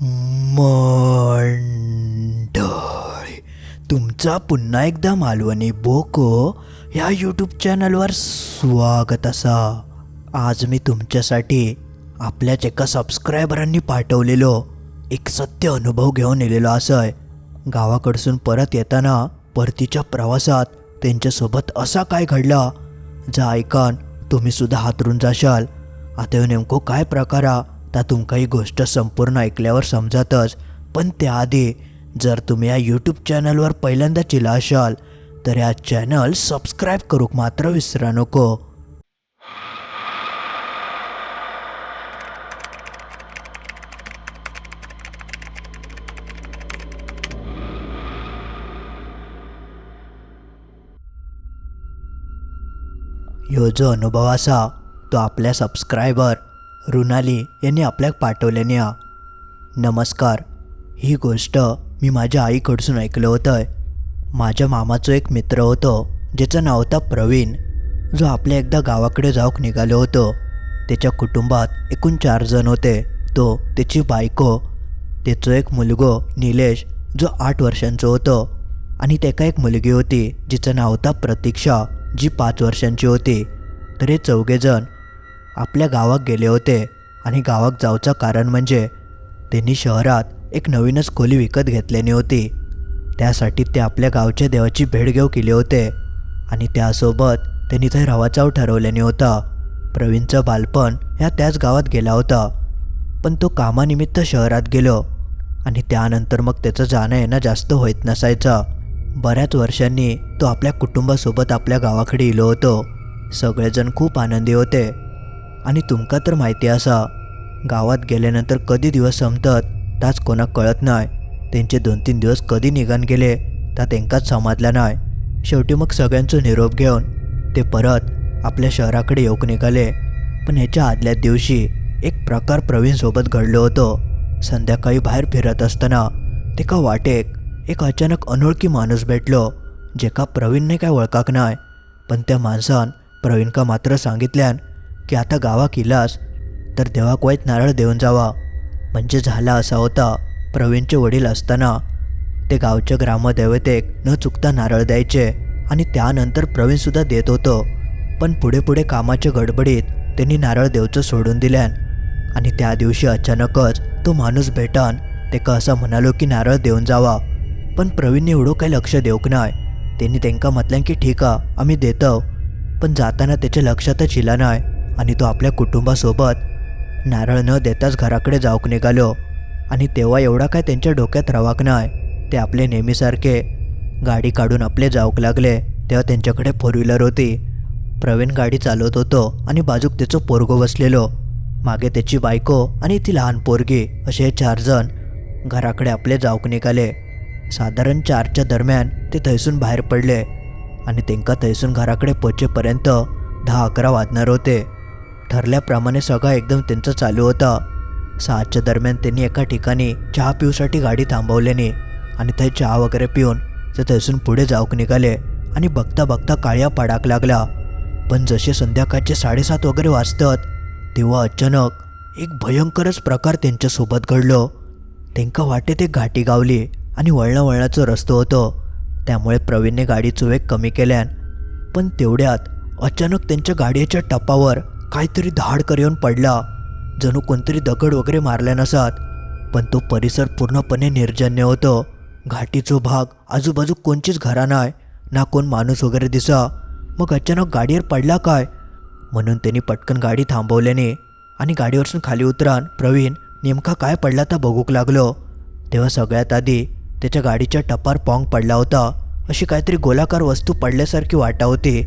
मंडळी तुमचा पुन्हा एकदा मालवणी बोको ह्या यूट्यूब चॅनलवर स्वागत असा. आज मी तुमच्यासाठी आपल्याच एका सबस्क्रायबरांनी पाठवलेलो एक सत्य अनुभव घेऊन येलेलो असं गावाकडसून परत येताना परतीच्या प्रवासात त्यांच्यासोबत असा काय घडला? जा ऐकान तुम्ही सुद्धा हातरून जाशाल. आता नेमको काय प्रकार तर तुमका ही गोष्ट संपूर्ण ऐकल्यावर समजातच. पण त्याआधी जर तुम्ही या यूट्यूब चॅनलवर पहिल्यांदा चिला असाल तर या चॅनल सबस्क्राईब करूक मात्र विसरा नको. ह्यो जो अनुभव असा तो आपल्या सबस्क्रायबर रुनाली यांनी आपल्याक पाठवल्याने या. नमस्कार. ही गोष्ट मी माझ्या आईकडसून ऐकलं होतं माझ्या मामाचो एक मित्र होतो ज्याचं नाव होतं प्रवीण. जो आपल्या एकदा गावाकडे जाऊक निघालो होतो. त्याच्या कुटुंबात एकूण चार जण होते. तो त्याची बायको त्याचो एक मुलगो निलेश जो आठ वर्षांचो होतो. आणि त्याका एक मुलगी होती जिचं नाव होता प्रतीक्षा जी पाच वर्षांची होती. तर हे चौघेजण आपल्या गावात गेले होते. आणि गावात जाऊचं कारण म्हणजे त्यांनी शहरात एक नवीनच खोली विकत घेतलेली होती. त्यासाठी ते आपल्या गावच्या देवाची भेट घेऊ केली होते. आणि त्यासोबत त्यांनी ते रवाचाव ठरवल्याने होता. प्रवीणचं बालपण ह्या त्याच गावात गेला होता. पण तो कामानिमित्त शहरात गेलो. आणि त्यानंतर मग त्याचं जाणं येणं जास्त होत नसायचं. बऱ्याच वर्षांनी तो आपल्या कुटुंबासोबत आपल्या गावाकडे इलो होतो. सगळेजण खूप आनंदी होते. आणि तुमका तर माहिती असा. गावात गेल्यानंतर कधी दिवस संपतात ताच कोणाक कळत नाही त्यांचे दोन तीन दिवस कधी निघान गेले ता त्यांकाच समाजला नाही शेवटी मग सगळ्यांचा निरोप घेऊन ते परत आपल्या शहराकडे येऊक निघाले. पण ह्याच्या आदल्या दिवशी एक प्रकार प्रवीणसोबत घडलो होतो. संध्याकाळी बाहेर फिरत असताना तेका वाटेक एक अचानक अनोळखी माणूस भेटलो जेका प्रवीणने काय ओळखाक नाही पण त्या माणसान प्रवीणका मात्र सांगितल्यान की आता गावा केलास तर देवाक नारळ देऊन जावा. म्हणजे झाला असा होता. प्रवीणचे वडील असताना ते गावच्या ग्रामदैवतेक न चुकता नारळ द्यायचे आणि त्यानंतर प्रवीणसुद्धा देत होतं. पण पुढे पुढे कामाच्या गडबडीत त्यांनी नारळ देवचं सोडून दिल्यान. आणि त्या दिवशी अचानकच तो माणूस भेटान ते असं म्हणालो की नारळ देऊन जावा. पण प्रवीणने एवढं काही लक्ष देऊक नाही त्यांनी त्यांका म्हटलं की ठीक आ आम्ही देतो पण जाताना त्याच्या लक्षातच इला नाही आणि तो आपल्या कुटुंबासोबत नारळ न देताच घराकडे जाऊक निघालो. आणि तेव्हा एवढा काय त्यांच्या डोक्यात रवाक नाही ते आपले नेहमीसारखे गाडी काढून आपले जाऊक लागले. तेव्हा त्यांच्याकडे फोर व्हीलर होती. प्रवीण गाडी चालवत होतो आणि बाजूक त्याचं पोरगो बसलेलो. मागे त्याची बायको आणि ती लहान पोरगी असे चारजण चार जण घराकडे आपले जाऊक निघाले. साधारण चारच्या दरम्यान ते थैसून बाहेर पडले. आणि त्यांका थैसून घराकडे पोचेपर्यंत दहा अकरा वाजणार होते. ठरल्याप्रमाणे सगळा एकदम त्यांचं चालू होता. सहाच्या दरम्यान त्यांनी एका ठिकाणी चहा पिऊसाठी गाडी थांबवल्याने आणि ते चहा वगैरे पिऊन ते तसून पुढे जाऊक निघाले आणि बघता बघता काळ्या पडाक लागला. पण जसे संध्याकाळचे साडेसात वगैरे वाजतात तेव्हा अचानक एक भयंकरच प्रकार त्यांच्यासोबत घडलो. त्यांका वाटेत एक घाटी गावली आणि वळणा वळणाचं रस्तो होतो. त्यामुळे प्रवीणने गाडीचं वेग कमी केल्यान पण तेवढ्यात अचानक त्यांच्या गाडीच्या टपावर काहीतरी धाडकर येऊन पडला. जणू कोणतरी दगड वगैरे मारल्या नसात पण तो परिसर पूर्णपणे निर्जन्य होतं. घाटीचो भाग आजूबाजू कोणचीच घरा नाही ना कोण माणूस वगैरे दिसा. मग अचानक गाडीवर पडला काय? म्हणून त्यांनी पटकन गाडी थांबवल्याने आणि गाडीवरसून खाली उतरान प्रवीण नेमका काय पडला तर बघूक लागलो. तेव्हा सगळ्यात आधी त्याच्या गाडीच्या टपार पॉंग पडला होता. अशी काहीतरी गोलाकार वस्तू पडल्यासारखी वाटा होती.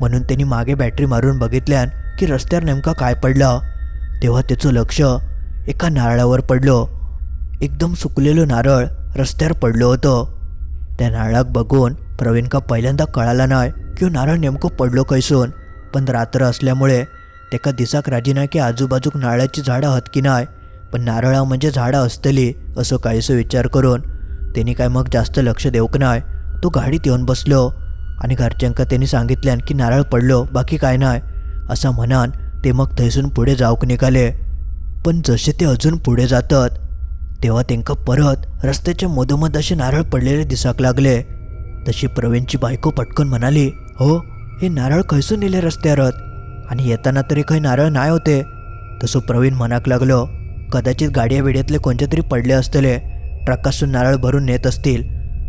म्हणून त्यांनी मागे बॅटरी मारून बघितल्यान की रस्त्यावर नेमका काय पडला? तेव्हा त्याचं लक्ष एका नारळावर पडलो. एकदम सुकलेलं नारळ रस्त्यावर पडलं होतं. त्या नारळाक बघून प्रवीणका पहिल्यांदा कळाला नाही की ह्यो नारळ नेमकं पडलो कैसून. पण रात्र असल्यामुळे तेका दिसाक राजी नाही की आजूबाजूक नारळाची झाडं हतकी नाही. पण नारळा म्हणजे झाडं असतली असं काहीसं विचार करून. त्यांनी काय मग जास्त लक्ष देऊक नाही. तो गाडीत येऊन बसलो. आणि घरच्यांका त्यांनी सांगितल्यान की नारळ पडलो बाकी काय नाही. असं म्हणान ते मग थैसून पुढे जाऊक निघाले. पण जसे ते अजून पुढे जातात तेव्हा तेंका परत रस्त्याच्या मधोमध असे नारळ पडलेले दिसाक लागले. तशी प्रवीणची बायको पटकन म्हणाली हो हे नारळ खैसून नेले रस्त्यारत? आणि येताना तरी काही नारळ नाही होते. तसं प्रवीण म्हणाक लागलो कदाचित गाड्या बिड्यातले कोणते तरी पडले असतले. ट्रकासून नारळ भरून नेत असतील.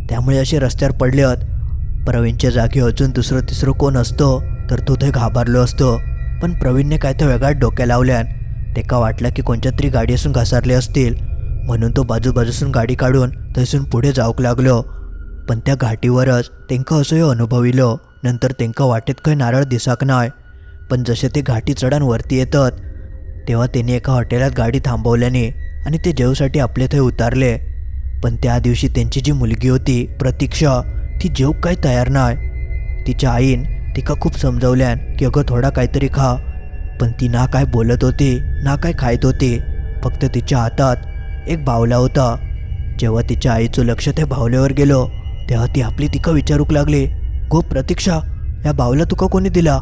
त्यामुळे असे रस्त्यावर आहेत प्रवीणच्या जागी अजून दुसरं तिसरं कोण असतो? तर तो ते घाबरलो असतो. पण प्रवीणने काय तर वेगळाच डोक्या लावल्यान तेका वाटलं की कोणत्या तरी गाडी असून घसारले असतील. म्हणून तो बाजूबाजूसून गाडी काढून थंयसून पुढे जाऊक लागलो. पण त्या घाटीवरच तेंका असं अनुभविलो. नंतर तेंका वाटेत काही नारळ दिसाक नाय. पण जसे ते घाटी चढान वरती येतात तेव्हा त्यांनी एका हॉटेलात गाडी थांबवल्याने आणि ते जेवसाठी आपले थंय उतारले. पण त्या दिवशी त्यांची जी मुलगी होती प्रतीक्षा ती जेव काही तयार नाही तिच्या आईन तिका खूप समजवल्यान की अगं थोडा काहीतरी खा. पण ती ना काय बोलत होती ना काय खायत होती फक्त तिच्या हातात एक बावला होता. जेव्हा तिच्या आईचं लक्ष त्या बावल्यावर गेलो तेव्हा ती आपली तिका विचारूक लागली. गो प्रतीक्षा या बावला तुका कोणी दिला?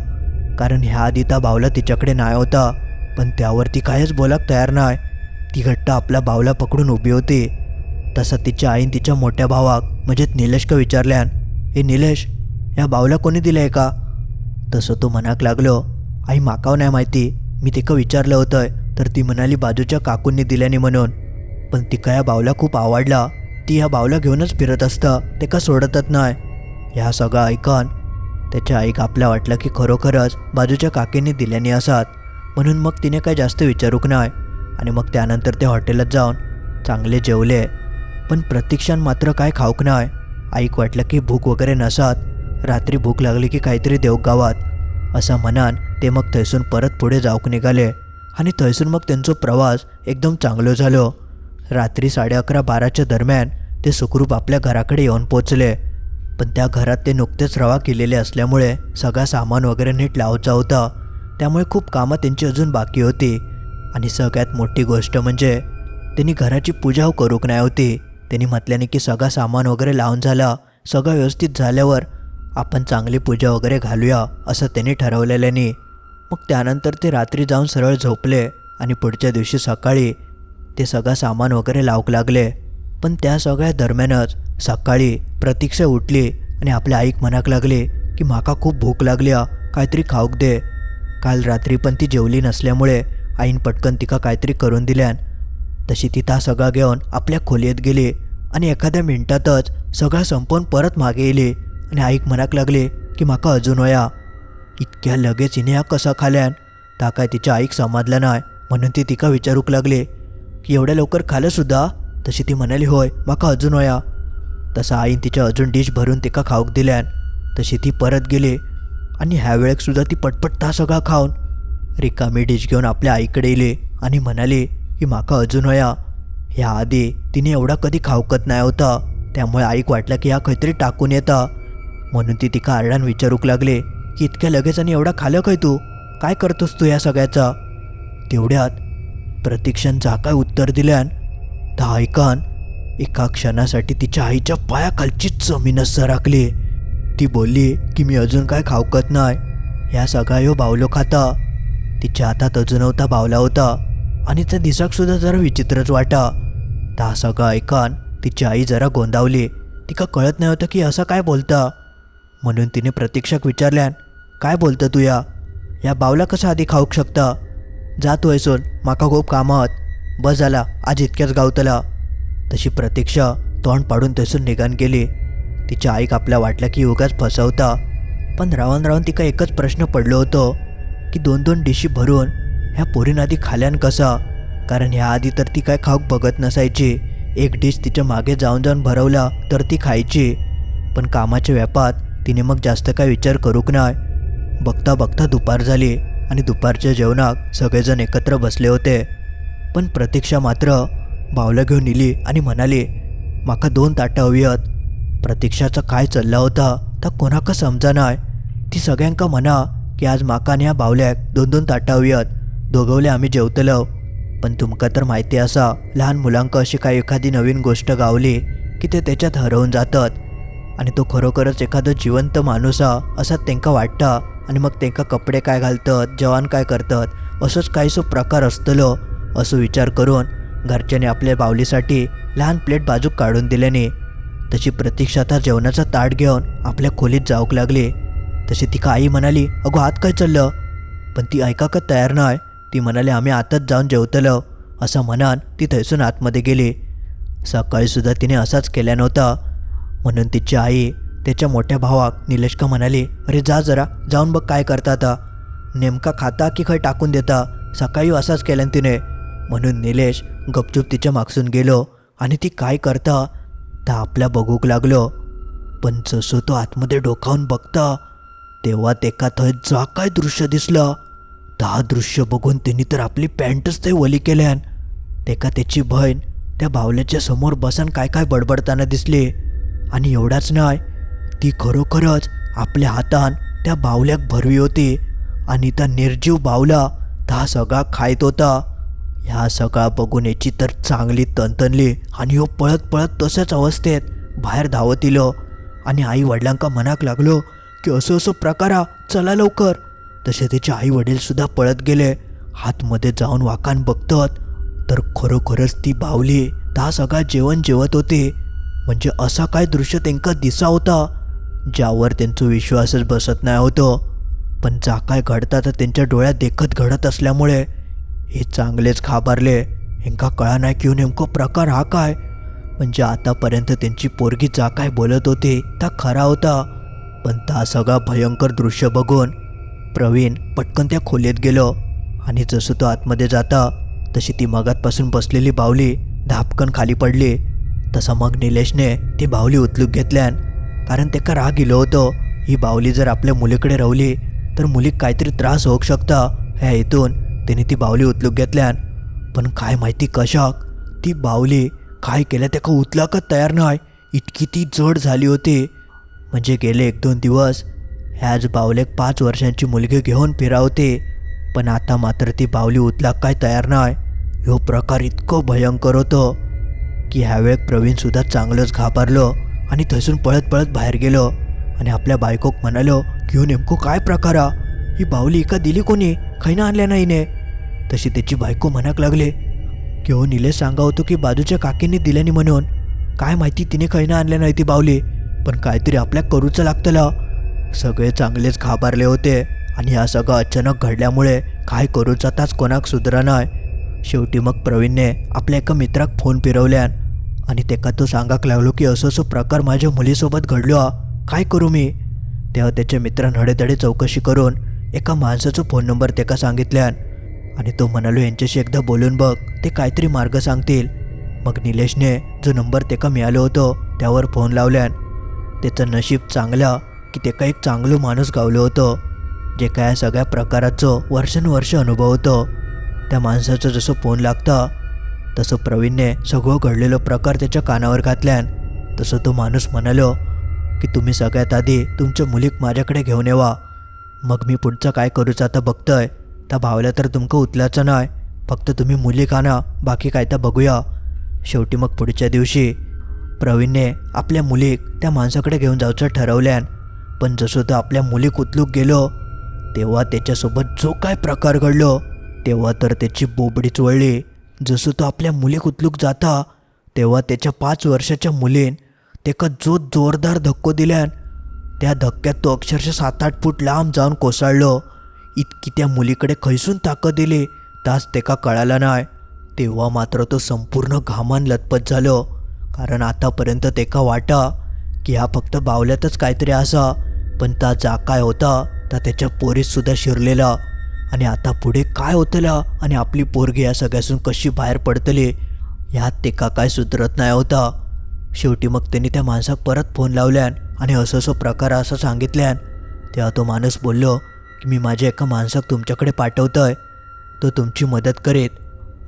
कारण ह्या आधी त्या बावला तिच्याकडे नाही होता पण त्यावर ती कायच बोलाक तयार नाही ती घट्ट आपला बावला पकडून उभी होती. तसा तिच्या आईन तिच्या मोठ्या भावाक म्हणजे निलेशका विचारल्यान हे निलेश या बावला कोणी दिलंय का? तसं तो मनाक लागलो. आई माकाव नाही माहिती. मी तिका विचारलं होतं. तर ती म्हणाली बाजूच्या काकूंनी दिल्याने म्हणून. पण तिका या बावला खूप आवडला. ती ह्या बावला घेऊनच फिरत असतं. ते का सोडतच नाही? ह्या सगळं ऐकन त्याच्या आईक आपल्या वाटलं की खरोखरच बाजूच्या काकींनी दिल्याने असात. म्हणून मग तिने काय जास्त विचारूक नाही. आणि मग त्यानंतर ते हॉटेलात जाऊन चांगले जेवले. पण प्रतीक्षान मात्र काय खाऊक नाही. आईक वाटलं की भूक वगैरे नसात. रात्री भूक लागली की काहीतरी देऊ गावात. असं म्हणान ते मग थैसून परत पुढे जाऊक निघाले आणि थैसून मग त्यांचा प्रवास एकदम चांगलो झालो. रात्री साडे अकरा बाराच्या दरम्यान ते सुखरूप आपल्या घराकडे येऊन पोचले. पण त्या घरात ते नुकतेच रवा केलेले असल्यामुळे सगळा सामान वगैरे नीट लावचा होता. त्यामुळे खूप कामं त्यांची अजून बाकी होती. आणि सगळ्यात मोठी गोष्ट म्हणजे त्यांनी घराची पूजा करूक नाही होती. त्यांनी म्हटल्याने की सगळा सामान वगैरे लावून झाला. सगळं व्यवस्थित झाल्यावर आपण चांगली पूजा वगैरे घालूया असं त्यांनी ठरवलेल्याने. मग त्यानंतर ते रात्री जाऊन सरळ झोपले आणि पुढच्या दिवशी सकाळी ते सगळं सामान वगैरे लावक लागले. पण त्या सगळ्या दरम्यानच सकाळी प्रतीक्षा उठली आणि आपल्या आईक म्हणाक लागली की माका खूप भूक लागल्या काहीतरी खाऊक दे. काल रात्री पण ती जेवली नसल्यामुळे आईन पटकन तिका काहीतरी करून दिल्यान. तशी ती ता सगळा घेऊन आपल्या खोलीत गेली आणि एखाद्या मिनिटातच सगळा संपवून परत मागे येली. आणि आईक म्हणाक लागले की माका अजून वया इतक्या लगेच हिने हा कसा खाल्यान? ता काय तिच्या आईक समजलं नाही म्हणून ती तिका विचारूक लागले की एवढ्या लवकर खालं सुद्धा? तशी ती म्हणाली होय माका अजून वया तसा आईन तिच्या अजून डिश भरून तिका खाऊक दिल्यान तशी ती परत गेली आणि ह्या वेळेक सुद्धा ती पटपट ता सगळा खाऊन रिकामी डिश घेऊन आपल्या आईकडे येली आणि म्हणाली की माका अजून वया ह्या आधी तिने एवढा कधी खाऊकत नाही होता त्यामुळे आईक वाटलं की ह्या खंयतरी टाकून येता. म्हणून ती तिका आरडान विचारूक लागले की इतक्या लगेच आणि एवढा खालं काय तू? काय करतोस तू या सगळ्याचा? तेवढ्यात प्रतीक्षण काय उत्तर दिल्यान तर ऐकान एका क्षणासाठी तिच्या आईच्या पायाखालचीच जमीनच सरकली ती बोलली की मी अजून काय खावकत नाही. या सगळा यो बावलो खाता. तिच्या हातात अजून होता बावला होता. आणि त्या दिसाकसुद्धा जरा विचित्रच वाटा. ता सगळं ऐकान तिची आई जरा गोंदावली. तिका कळत नाही होतं की असं काय बोलता. म्हणून तिने प्रतीक्षक विचारल्यान काय बोलतं तू या? या बावला कसं आधी खाऊक शकता? जा तू ऐसून माका खूप कामात. बस झाला आज इतक्याच गावतला. तशी प्रतीक्षा तोंड पाडून तसून निघान गेली. तिच्या आईक आपल्या वाटलं की उगाच फसवता. पण रावण रावण तिका एकच प्रश्न पडलो होतो की दोन दोन डिशी भरून ह्या पोरीन आधी खाल्यान कसा? कारण ह्या आधी तर ती काय खाऊक बघत नसायची. एक डिश तिच्यामागे जाऊन जाऊन भरवला तर ती खायची. पण कामाच्या व्यापात तिने मग जास्त काय विचार करूक नाय. बघता बघता दुपार झाली आणि दुपारच्या जेवणाक सगळेजण एकत्र बसले होते. पण प्रतीक्षा मात्र बावलं घेऊन इली आणि म्हणाली माका दोन ताटं हवी आहेत प्रतीक्षाचा काय चालला होता तर कोणाका समजा नाय. ती सगळ्यांका म्हणा की आज माका आणि ह्या बावल्याक दोन दोन ताटं हवी आहेत दोघवले आम्ही जेवतलो. पण तुमका तर माहिती असा लहान मुलांक अशी काय एखादी नवीन गोष्ट गावली की ते त्याच्यात हरवून जातात. आणि तो खरोखरच एखादं जिवंत माणूस हा असा तेंका वाटता. आणि मग तेंका कपडे काय घालतात जवान काय करतात असंच काहीसो प्रकार असतलो असो विचार करून घरच्याने आपल्या बावलीसाठी लहान प्लेट बाजूक काढून दिल्याने तशी प्रतीक्षा आता जेवणाचा ताट घेऊन आपल्या खोलीत जाऊक लागली. तशी तिका आई म्हणाली अगो आत काय चाललं? पण ती ऐकाक तयार नाही ती म्हणाली आम्ही आताच जाऊन जेवतलो असं म्हणान ती थैसून आतमध्ये गेली. सकाळीसुद्धा तिने असाच केला नव्हता. म्हणून तिची आई त्याच्या मोठ्या भावाक निलेशका म्हणाली अरे जा जरा जाऊन बघ काय करता आता. नेमका खाता की खय टाकून देता? सकाळी असाच केल्यान तिने. म्हणून निलेश गपचूप तिच्या मागसून गेलो आणि ती काय करता तर आपल्या बघूक लागलो. पण जसं तो आतमध्ये डोकावून बघता तेव्हा तेका थंय जा काय दृश्य दिसलं. ता दृश्य बघून त्यांनी तर आपली पॅन्टच ते वली केल्यान तेका त्याची बहीण त्या बावल्याच्या समोर बसन काय काय बडबडताना दिसली. आणि एवढाच नाही ती खरोखरच आपल्या हातान त्या बावल्याक भरवी होती आणि त्या निर्जीव बावला ता सगळा खायत होता. ह्या सगळा बघून याची तर चांगली तणतणली आणि हो पळत पळत तसंच अवस्थेत बाहेर धावत इलो आणि आई वडिलांका मनाक लागलो की असं असं प्रकार चला लवकर. तसे त्याचे आई वडीलसुद्धा पळत गेले. हातमध्ये जाऊन वाकान बघतात. तर खरोखरच ती बावली ता सगळा जेवण जेवत होते. म्हणजे असा काय दृश्य त्यांका दिसा होता ज्यावर त्यांचा विश्वासच बसत नाही होतो. पण जा काय घडता तर त्यांच्या डोळ्यात देखत घडत असल्यामुळे हे चांगलेच घाबरले. हेंका कळा नाही की नेमकं नेमको प्रकार हा काय? म्हणजे आतापर्यंत त्यांची पोरगी जा काय बोलत होती त्या खरा होता. पण ता सगळा भयंकर दृश्य बघून प्रवीण पटकन त्या खोलीत गेलो. आणि जसं तो आतमध्ये जाता तशी ती मगातपासून बसलेली बावली धापकन खाली पडली. तसा मग निलेशने ती बावली उचलूक घेतल्यान कारण तेका राग इलो होतो. ही बावली जर आपल्या मुलीकडे रावली तर मुलीक काहीतरी त्रास होऊ शकता. ह्या हेतून त्याने ती बावली उचलूक घेतल्यान. पण काय माहिती कशाक ती बावली काय केलं तेका उचलाकच तयार नाही. इतकी ती जड झाली होती. म्हणजे गेले एक दोन दिवस ह्याच बावलेक पाच वर्षांची मुलगी घेऊन फिरावते. पण आता मात्र ती बावली उचलाक काय तयार नाही. ह्यो प्रकार इतकं भयंकर होतं. की ह्यावेळेक प्रवीणसुद्धा चांगलंच घाबरलो आणि थसून पळत पळत बाहेर गेलो. आणि आपल्या बायकोक म्हणालो की हो नेमकं काय प्रकार ही? बावली एका दिली कोणी? खैना आणल्या नाहीने तशी त्याची बायको म्हणाक लागले की हो निलेश सांगा होतो की बाजूच्या काकींनी दिल्याने म्हणून. काय माहिती तिने खैना आणल्या नाही ती बावली पण काहीतरी आपल्या करूचं लागतलं. सगळे चांगलेच घाबरले होते आणि हा सगळं अचानक घडल्यामुळे काय करूचा आताच कोणाक सुधरा नाही शेवटी मग प्रवीणने आपल्या एका मित्राक फोन फिरवल्यान आणि तेका तो सांगाक लागलो की असं असं प्रकार माझ्या मुलीसोबत घडलो. हा. काय करू मी? तेव्हा त्याच्या मित्रान हडेतडे चौकशी करून एका माणसाचा फोन नंबर तेका सांगितल्यान आणि तो म्हणालो यांच्याशी एकदा बोलून बघ ते काहीतरी मार्ग सांगतील. मग निलेशने जो नंबर तेका मिळालो होतो त्यावर फोन लावल्यान त्याचं नशीब चांगलं की तेका एक चांगलं माणूस गावलं होतं जे काय सगळ्या प्रकाराचं वर्षानुवर्ष अनुभव होतं. त्या माणसाचं जसं फोन लागतं तसं प्रवीणने सगळं घडलेलं प्रकार त्याच्या कानावर घातल्यान तसं तो माणूस म्हणालो की तुम्ही सगळ्यात आधी तुमच्या मुलीक माझ्याकडे घेऊन येवा. मग मी पुढचं काय करूचं आता बघतोय. त्या भावल्या तर तुमकं उतलाचं नाही फक्त तुम्ही मुली आणा बाकी काय तर बघूया. शेवटी मग पुढच्या दिवशी प्रवीणने आपल्या मुलीक त्या माणसाकडे घेऊन जायचं ठरवल्यान पण जसं तो आपल्या मुलीक उतलूक गेलो तेव्हा त्याच्यासोबत जो काय प्रकार घडलो तेव्हा तर त्याची बोबडी चोळली. जसं तो आपल्या मुलीक उचलूक जाता तेव्हा त्याच्या पाच वर्षाच्या मुलीन तेका जो जोरदार धक्को दिल्यान त्या धक्क्यात तो अक्षरशः सात आठ फूट लांब जाऊन कोसळलो. इतकी त्या मुलीकडे खैसून ताकद दिली तास तेका कळाला नाही तेव्हा मात्र तो संपूर्ण घामान लतपत झालो. कारण आतापर्यंत तेका वाटा की हा फक्त बावल्यातच काहीतरी असा पण ता जा काय होता ता त्याच्या पोरीत सुद्धा शिरलेला. आणि आता पुढे काय होतलं आणि आपली पोरगी या सगळ्यासून कशी बाहेर पडतली? ह्यात ते काय सुधरत नाही होता. शेवटी मग त्यांनी त्या माणसाक परत फोन लावल्यान आणि असं असं प्रकार असं सांगितल्यान तेव्हा तो माणूस बोललो की मी माझ्या एका माणसाक तुमच्याकडे पाठवतोय. तो तुमची मदत करेत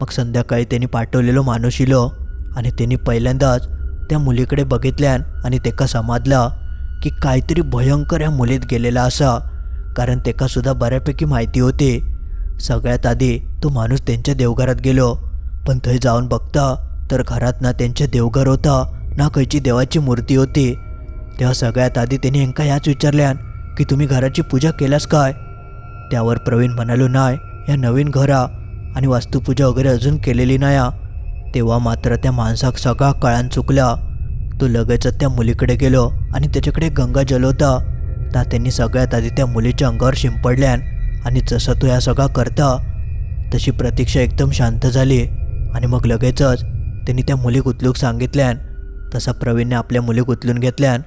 मग संध्याकाळी त्यांनी पाठवलेलो माणूस इलो आणि त्यांनी पहिल्यांदाच त्या मुलीकडे बघितल्यान आणि तेका समजला की काहीतरी भयंकर या मुलीत गेलेला असा. कारण त्याकासुद्धा बऱ्यापैकी माहिती होती. सगळ्यात आधी तो माणूस त्यांच्या देवघरात गेलो. पण थंय जाऊन बघता तर घरात ना त्यांचे देवघर होता ना खयची देवाची मूर्ती होती. तेव्हा सगळ्यात आधी त्यांनी हेंका ह्याच विचारल्यान की तुम्ही घराची पूजा केल्यास काय? त्यावर प्रवीण म्हणालो नाही या नवीन घरा आणि वास्तुपूजा वगैरे अजून केलेली नाही तेव्हा मात्र त्या माणसाक सगळा कळान चुकला. तो लगेचच त्या मुलीकडे गेलो आणि त्याच्याकडे गंगा जल होता. आता त्यांनी सगळ्यात आधी त्या मुलीच्या अंगावर शिंपडल्यान आणि जसं तो या सगळा करता तशी प्रतीक्षा एकदम शांत झाली. आणि मग लगेचच त्यांनी त्या मुलीक उचलूक सांगितल्यान तसा प्रवीणने आपल्या मुलीक उचलून घेतल्यान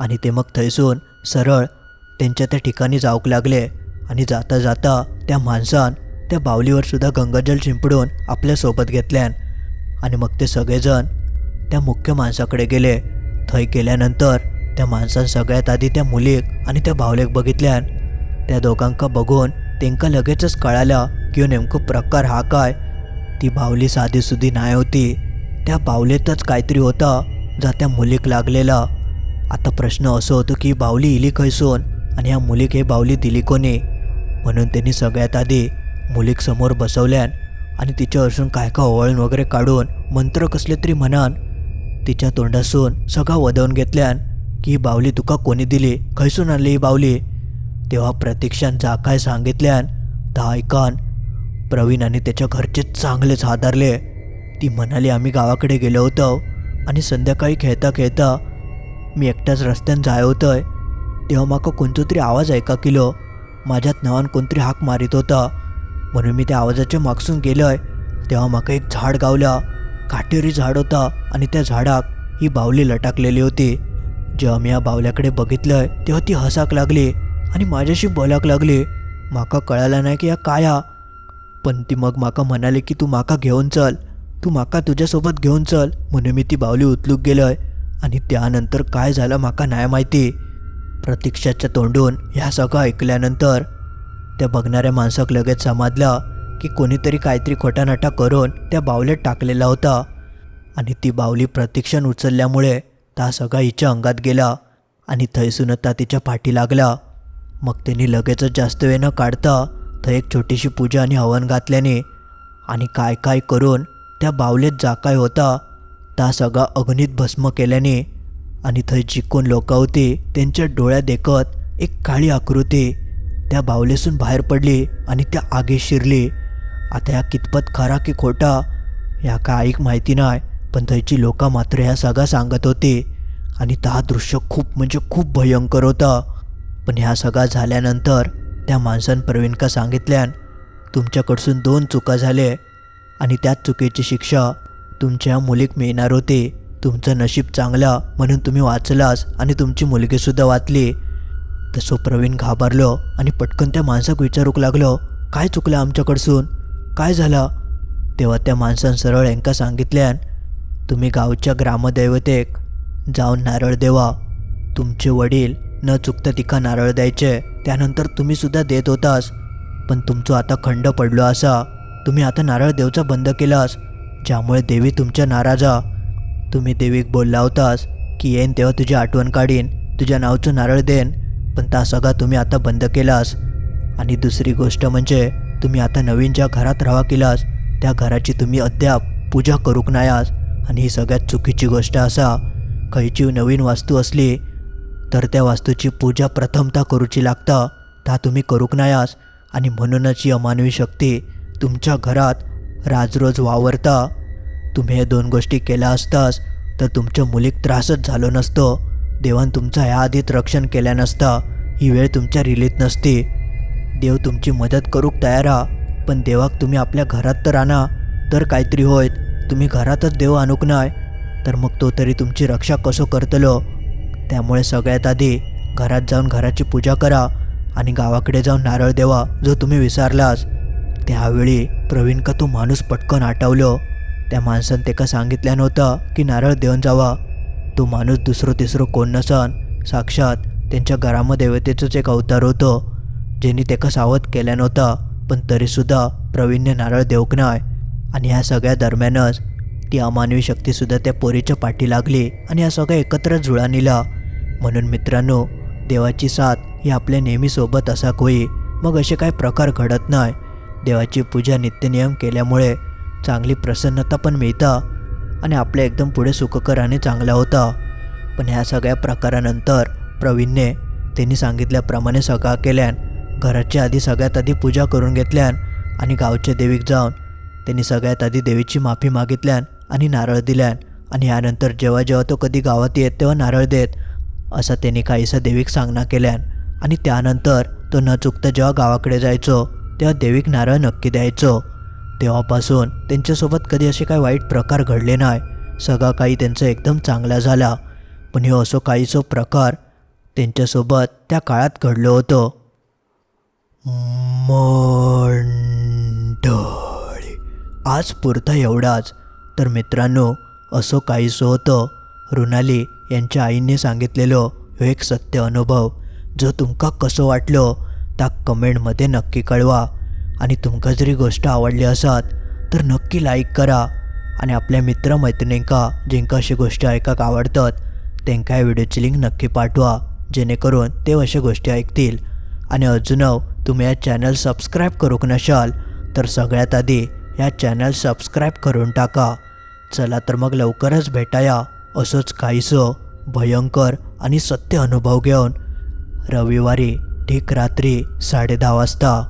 आणि ते मग थैसून सरळ त्यांच्या त्या ठिकाणी जाऊक लागले. आणि जाता जाता त्या माणसान त्या बावलीवर सुद्धा गंगाजल शिंपडून आपल्यासोबत घेतल्यान आणि मग ते सगळेजण त्या मुख्य माणसाकडे गेले. थंय गेल्यानंतर त्या माणसान सगळ्यात आधी त्या मुलीक आणि त्या बावलेक बघितल्यान त्या दोघांका बघून तेंका लगेचच कळाला की ह्यो नेमको प्रकार हा काय. ती बावली साधीसुधी नाही होती. त्या बावलेतच काहीतरी होता जा त्या मुलीक लागलेला. आता प्रश्न असं होतो की बावली इली खैसून आणि ह्या मुलीक हे बावली दिली कोणी? म्हणून त्यांनी सगळ्यात आधी मुलीक समोर बसवल्यान आणि तिच्यावरसून काय काय ओवळण वगैरे काढून मंत्र कसले तरी म्हणान. तिच्या तोंडासून सगळा वदवून घेतल्यान की ही बावली तुका कोणी दिली? खैसून आणली ही बावली? तेव्हा प्रतीक्षान जा काय सांगितल्यान ता ऐकान प्रवीण आणि त्याच्या घरचे चांगलेच हादारले. ती म्हणाली आम्ही गावाकडे गेलो होतो आणि संध्याकाळी खेळता खेळता मी एकटाच रस्त्यान जाय होतोय. तेव्हा माका कोणतो तरी आवाज ऐका केलो. माझ्यात नवान कोणतरी हाक मारित होता. म्हणून मी त्या आवाजाच्या मागसून गेलोय. तेव्हा माका एक झाड गावला. काटेरी झाड होता आणि त्या झाडाक ही बावली लटाकलेली होती. जेव्हा मी या बावल्याकडे बघितलंय तेव्हा ती हसाक लागली आणि माझ्याशी बोलाक लागली. माका कळालं नाही की या काय हा. पण ती मग माका म्हणाली की तू माका घेऊन चल. तू माका तुझ्यासोबत घेऊन चल म्हणून मी ती बावली उचलूक गेलोय. आणि त्यानंतर काय झालं माका नाही माहिती. प्रतीक्षाच्या तोंडून ह्या सगळं ऐकल्यानंतर त्या बघणाऱ्या माणसाक लगेच समजला की कोणीतरी काहीतरी खोटानाटा करून त्या बावल्यात टाकलेला होता. आणि ती बावली प्रतीक्षण उचलल्यामुळे ता सगळा हिच्या अंगात गेला आणि थैसून आता तिच्या पाठी लागला. मग त्यांनी लगेचच जास्त वेळ न काढता थंय एक छोटीशी पूजा आणि हवन घातल्याने आणि काय काय करून त्या बावलेत जा काय होता. ता सगळा अग्नीत भस्म केल्याने आणि थंय जिकून लोक लोकं त्यांच्या डोळ्या देखत एक काळी आकृती त्या बावलेसून बाहेर पडली आणि त्या आगे शिरली. आता ह्या कितपत खरा की खोटा ह्या काय ऐक माहिती नाही पण थंयची लोकं मात्र ह्या सगळा सांगत होते. आणि हा दृश्य खूप म्हणजे खूप भयंकर होता. पण ह्या सगळा झाल्यानंतर त्या माणसानं प्रवीणका सांगितल्यान तुमच्याकडसून दोन चुका झाले आणि त्याच चुकीची शिक्षा तुमच्या मुलीक मिळणार होते. तुमचं नशीब चांगला म्हणून तुम्ही वाचलास आणि तुमची मुलगीसुद्धा वाचली. तसं प्रवीण घाबरलो आणि पटकन त्या माणसाक विचारूक लागलो काय चुकलं आमच्याकडसून? काय झालं? तेव्हा त्या माणसानं सरळ यांका सांगितल्यान तुम्ही गावच्या ग्रामदैवतेक जाऊन नारळ देवा. तुमचे वडील न चुकता तिका नारळ द्यायचे त्यानंतर तुम्ही सुद्धा देत होतास. पण तुमचं आता खंड पडलो असा. तुम्ही आता नारळ देवचा बंद केलास ज्यामुळे देवी तुमच्या नाराजा. तुम्ही देवीक बोलला होतास की येईन तेव्हा तुझी आठवण काढीन तुझ्या नावचं नारळ देन पण ता सगळा तुम्ही आता बंद केलास. आणि दुसरी गोष्ट म्हणजे तुम्ही आता नवीन ज्या घरात राहा केलास त्या घराची तुम्ही अद्याप पूजा करूक नायास. आणि ही सगळ्यात चुकीची गोष्ट असा खंयची नवीन वास्तू असली तर त्या वास्तूची पूजा प्रथमता करूची लागता ता तुम्ही करूक नायास आणि म्हणूनच ही अमानवी शक्ती तुमच्या घरात राजरोज वावरता. तुम्ही हे दोन गोष्टी केल्या असतास तर तुमच्या मुलीक त्रासच झालो नसतो. देवान तुमचा ह्या आधीत रक्षण केल्या नसता ही वेळ तुमच्या रिलीत नसती. देव तुमची मदत करूक तयार हा पण देवाक तुम्ही आपल्या घरात तर आणा तर काहीतरी होयत तुम्ही घरातच देव आणूक नाय तर मग तो तरी तुमची रक्षा कसो करतलो? त्यामुळे सगळ्यात आधी घरात जाऊन घराची पूजा करा आणि गावाकडे जाऊन नारळ देवा जो तुम्ही विसरलास. त्यावेळी प्रवीण का तो माणूस पटकन आठवलो त्या माणसानं तेका सांगितल्या नव्हतं की नारळ देऊन जावा? तो माणूस दुसरं तिसरं कोण नसन. साक्षात त्यांच्या ग्रामदेवतेचंच एक अवतार होतं ज्यांनी तेका सावध केला नव्हता पण तरीसुद्धा प्रवीणने नारळ देऊक नाय. आणि ह्या सगळ्या दरम्यानच ती अमानवी शक्तीसुद्धा त्या पोरीच्या पाठी लागली आणि ह्या सगळ्या एकत्र जुळा निला. म्हणून मित्रांनो देवाची साथ ही आपल्या नेहमीसोबत असा होई मग असे काही प्रकार घडत नाही. देवाची पूजा नित्यनियम केल्यामुळे चांगली प्रसन्नता पण मिळता आणि आपल्या एकदम पुढे सुखकर आणि चांगला होता. पण ह्या सगळ्या प्रकारानंतर प्रवीणने त्यांनी सांगितल्याप्रमाणे सगळा केल्यान घराच्या आधी सगळ्यात आधी पूजा करून घेतल्यान आणि गावच्या देवीक जाऊन त्यांनी सगळ्यात आधी देवीची माफी मागितल्यान आणि नारळ दिल्यान. आणि यानंतर जेव्हा जेव्हा तो कधी गावात येत तेव्हा नारळ देत असं त्यांनी काहीसं देवीक सांगणं केल्यान. आणि त्यानंतर तो न चुकता जेव्हा गावाकडे जायचो तेव्हा देवीक नारळ नक्की द्यायचो. तेव्हापासून त्यांच्यासोबत कधी असे काही वाईट प्रकार घडले नाही. सगळं काही त्यांचं एकदम चांगला झाला. पण हे असो काहीसो प्रकार त्यांच्यासोबत त्या काळात घडलं होतं. मंड आज पुरता एवढाच. तर मित्रांनो असं काहीसं होतं. रुणाली यांच्या आईने सांगितलेलं ह्यो एक सत्य अनुभव. जो तुमका कसं वाटलं त्या कमेंटमध्ये नक्की कळवा. आणि तुमका जरी गोष्ट आवडली असत तर नक्की लाईक करा. आणि आपल्या मित्रमैत्रिणींका ज्यांका अशी गोष्टी ऐकाक आवडतात त्यांका या व्हिडिओची लिंक नक्की पाठवा. जेणेकरून ते अशा गोष्टी ऐकतील. आणि अजूनव तुम्ही या चॅनल सबस्क्राईब करूक नशाल तर सगळ्यात आधी ह्या चॅनल सबस्क्राईब करून टाका. चला तर मग लवकरच भेटाया. असंच काहीसं भयंकर आणि सत्य अनुभव घेऊन. रविवारी ठीक रात्री साडे वाजता.